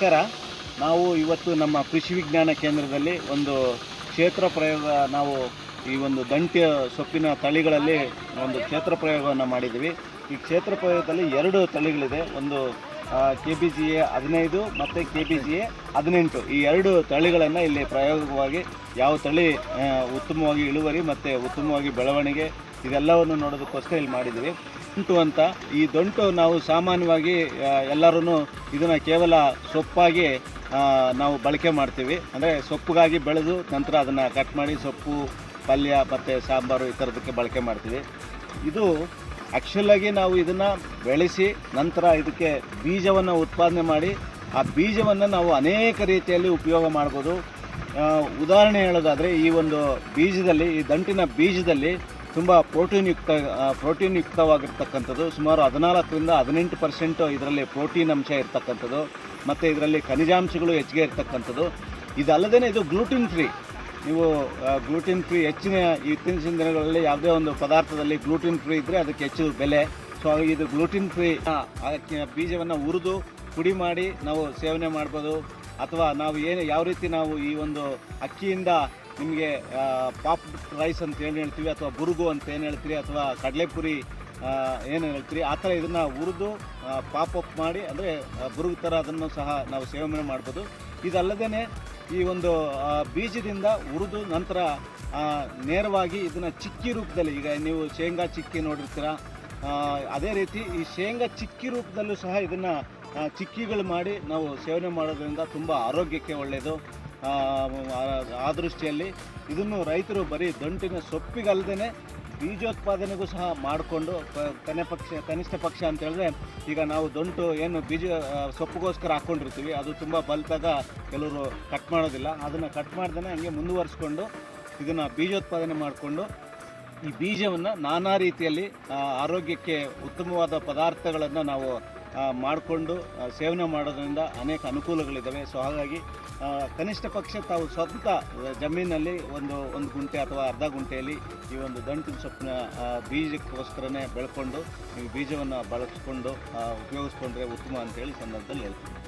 ನಮಸ್ಕಾರ. ನಾವು ಇವತ್ತು ನಮ್ಮ ಕೃಷಿ ವಿಜ್ಞಾನ ಕೇಂದ್ರದಲ್ಲಿ ಒಂದು ಕ್ಷೇತ್ರ ಪ್ರಯೋಗ ನಾವು ಈ ಒಂದು ದಂಟ್ಯ ಸೊಪ್ಪಿನ ತಳಿಗಳಲ್ಲಿ ಒಂದು ಕ್ಷೇತ್ರ ಪ್ರಯೋಗವನ್ನು ಮಾಡಿದ್ದೀವಿ. ಈ ಕ್ಷೇತ್ರ ಪ್ರಯೋಗದಲ್ಲಿ ಎರಡು ತಳಿಗಳಿದೆ. ಒಂದು ಕೆ ಬಿ ಜಿ ಎ ಹದಿನೈದು ಮತ್ತು ಕೆ ಬಿ ಜಿ ಎ ಹದಿನೆಂಟು. ಈ ಎರಡು ತಳಿಗಳನ್ನು ಇಲ್ಲಿ ಪ್ರಾಯೋಗಿಕವಾಗಿ ಯಾವ ತಳಿ ಉತ್ತಮವಾಗಿ ಇಳುವರಿ ಮತ್ತು ಉತ್ತಮವಾಗಿ ಬೆಳವಣಿಗೆ ಇದೆಲ್ಲವನ್ನು ನೋಡೋದಕ್ಕೋಸ್ಕರ ಇಲ್ಲಿ ಮಾಡಿದ್ದೀವಿ. ದಂಟು ಅಂತ, ಈ ದೊಂಟು ನಾವು ಸಾಮಾನ್ಯವಾಗಿ ಎಲ್ಲರೂ ಇದನ್ನು ಕೇವಲ ಸೊಪ್ಪಾಗಿ ನಾವು ಬಳಕೆ ಮಾಡ್ತೀವಿ. ಅಂದರೆ ಸೊಪ್ಪಿಗಾಗಿ ಬೆಳೆದು ನಂತರ ಅದನ್ನು ಕಟ್ ಮಾಡಿ ಸೊಪ್ಪು, ಪಲ್ಯ ಮತ್ತು ಸಾಂಬಾರು ಈ ಥರದಕ್ಕೆ ಬಳಕೆ ಮಾಡ್ತೀವಿ. ಇದು ಆ್ಯಕ್ಚುಲಾಗಿ ನಾವು ಇದನ್ನು ಬೆಳೆಸಿ ನಂತರ ಇದಕ್ಕೆ ಬೀಜವನ್ನು ಉತ್ಪಾದನೆ ಮಾಡಿ ಆ ಬೀಜವನ್ನು ನಾವು ಅನೇಕ ರೀತಿಯಲ್ಲಿ ಉಪಯೋಗ ಮಾಡ್ಬೋದು. ಉದಾಹರಣೆ ಹೇಳೋದಾದರೆ ಈ ಒಂದು ಬೀಜದಲ್ಲಿ, ಈ ದಂಟಿನ ಬೀಜದಲ್ಲಿ ತುಂಬ ಪ್ರೋಟೀನ್ ಯುಕ್ತ ಪ್ರೋಟೀನ್ ಯುಕ್ತವಾಗಿರ್ತಕ್ಕಂಥದ್ದು. ಸುಮಾರು ಹದಿನಾಲ್ಕರಿಂದ ಹದಿನೆಂಟು ಪರ್ಸೆಂಟು ಇದರಲ್ಲಿ ಪ್ರೋಟೀನ್ ಅಂಶ ಇರ್ತಕ್ಕಂಥದ್ದು. ಮತ್ತು ಇದರಲ್ಲಿ ಖನಿಜಾಂಶಗಳು ಹೆಚ್ಚಿಗೆ ಇರ್ತಕ್ಕಂಥದ್ದು. ಇದಲ್ಲದೇ ಇದು ಗ್ಲೂಟಿನ್ ಫ್ರೀ ನೀವು ಗ್ಲೂಟಿನ್ ಫ್ರೀ ಹೆಚ್ಚಿನ ಇತ್ತೀಚಿನ ದಿನಗಳಲ್ಲಿ ಯಾವುದೇ ಒಂದು ಪದಾರ್ಥದಲ್ಲಿ ಗ್ಲೂಟಿನ್ ಫ್ರೀ ಇದ್ದರೆ ಅದಕ್ಕೆ ಹೆಚ್ಚು ಬೆಲೆ. ಸೊ ಇದು ಗ್ಲೂಟಿನ್ ಫ್ರೀ ಬೀಜವನ್ನು ಹುರಿದು ಪುಡಿ ಮಾಡಿ ನಾವು ಸೇವನೆ ಮಾಡ್ಬೋದು. ಅಥವಾ ನಾವು ಏನು, ಯಾವ ರೀತಿ ನಾವು ಈ ಒಂದು ಅಕ್ಕಿಯಿಂದ ನಿಮಗೆ ಪಾಪ್ ರೈಸ್ ಅಂತ ಏನು ಹೇಳ್ತೀವಿ, ಅಥವಾ ಬುರುಗು ಅಂತ ಏನು ಹೇಳ್ತೀರಿ, ಅಥವಾ ಕಡಲೆಪುರಿ ಏನು ಹೇಳ್ತೀರಿ, ಆ ಥರ ಇದನ್ನು ಹುರಿದು ಪಾಪ್ ಅಪ್ ಮಾಡಿ, ಅಂದರೆ ಬುರುಗು ಥರ ಅದನ್ನು ಸಹ ನಾವು ಸೇವನೆ ಮಾಡ್ಬೋದು. ಇದಲ್ಲದೇ ಈ ಒಂದು ಬೀಜದಿಂದ ಹುರಿದು ನಂತರ ನೇರವಾಗಿ ಇದನ್ನು ಚಿಕ್ಕಿ ರೂಪದಲ್ಲಿ, ಈಗ ನೀವು ಶೇಂಗಾ ಚಿಕ್ಕಿ ನೋಡಿರ್ತೀರ ಅದೇ ರೀತಿ ಈ ಶೇಂಗಾ ಚಿಕ್ಕಿ ರೂಪದಲ್ಲೂ ಸಹ ಇದನ್ನು ಚಿಕ್ಕಿಗಳು ಮಾಡಿ ನಾವು ಸೇವನೆ ಮಾಡೋದ್ರಿಂದ ತುಂಬ ಆರೋಗ್ಯಕ್ಕೆ ಒಳ್ಳೆಯದು ಆ ದೃಷ್ಟಿಯಲ್ಲಿ. ಇದನ್ನು ರೈತರು ಬರೀ ದಂಟಿನ ಸೊಪ್ಪಿಗಲ್ಲದೇ ಬೀಜೋತ್ಪಾದನೆಗೂ ಸಹ ಮಾಡಿಕೊಂಡು ಕನೆ ಪಕ್ಷ, ಕನಿಷ್ಠ ಪಕ್ಷ ಅಂತ ಹೇಳಿದ್ರೆ ಈಗ ನಾವು ದೊಂಟು ಏನು ಬೀಜ ಸೊಪ್ಪುಗೋಸ್ಕರ ಹಾಕ್ಕೊಂಡಿರ್ತೀವಿ ಅದು ತುಂಬ ಬಲ್ತಾಗ ಕೆಲವರು ಕಟ್ ಮಾಡೋದಿಲ್ಲ. ಅದನ್ನು ಕಟ್ ಮಾಡ್ದೇ ಹಂಗೆ ಮುಂದುವರಿಸ್ಕೊಂಡು ಇದನ್ನು ಬೀಜೋತ್ಪಾದನೆ ಮಾಡಿಕೊಂಡು ಈ ಬೀಜವನ್ನು ನಾನಾ ರೀತಿಯಲ್ಲಿ ಆರೋಗ್ಯಕ್ಕೆ ಉತ್ತಮವಾದ ಪದಾರ್ಥಗಳನ್ನು ನಾವು ಮಾಡಿಕೊಂಡು ಸೇವನೆ ಮಾಡೋದ್ರಿಂದ ಅನೇಕ ಅನುಕೂಲಗಳಿದ್ದಾವೆ. ಸೊ ಹಾಗಾಗಿ ಕನಿಷ್ಠ ಪಕ್ಷ ತಾವು ಸ್ವಂತ ಜಮೀನಲ್ಲಿ ಒಂದು ಒಂದು ಗುಂಟೆ ಅಥವಾ ಅರ್ಧ ಗುಂಟೆಯಲ್ಲಿ ಈ ಒಂದು ದಂಟಿನ ಸೊಪ್ಪಿನ ಬೀಜಕ್ಕೋಸ್ಕರನೇ ಬೆಳ್ಕೊಂಡು ಈ ಬೀಜವನ್ನು ಬಳಸ್ಕೊಂಡು ಉಪಯೋಗಿಸ್ಕೊಂಡ್ರೆ ಉತ್ತಮ ಅಂತೇಳಿ ಸಂದರ್ಭದಲ್ಲಿ ಹೇಳ್ತೀನಿ.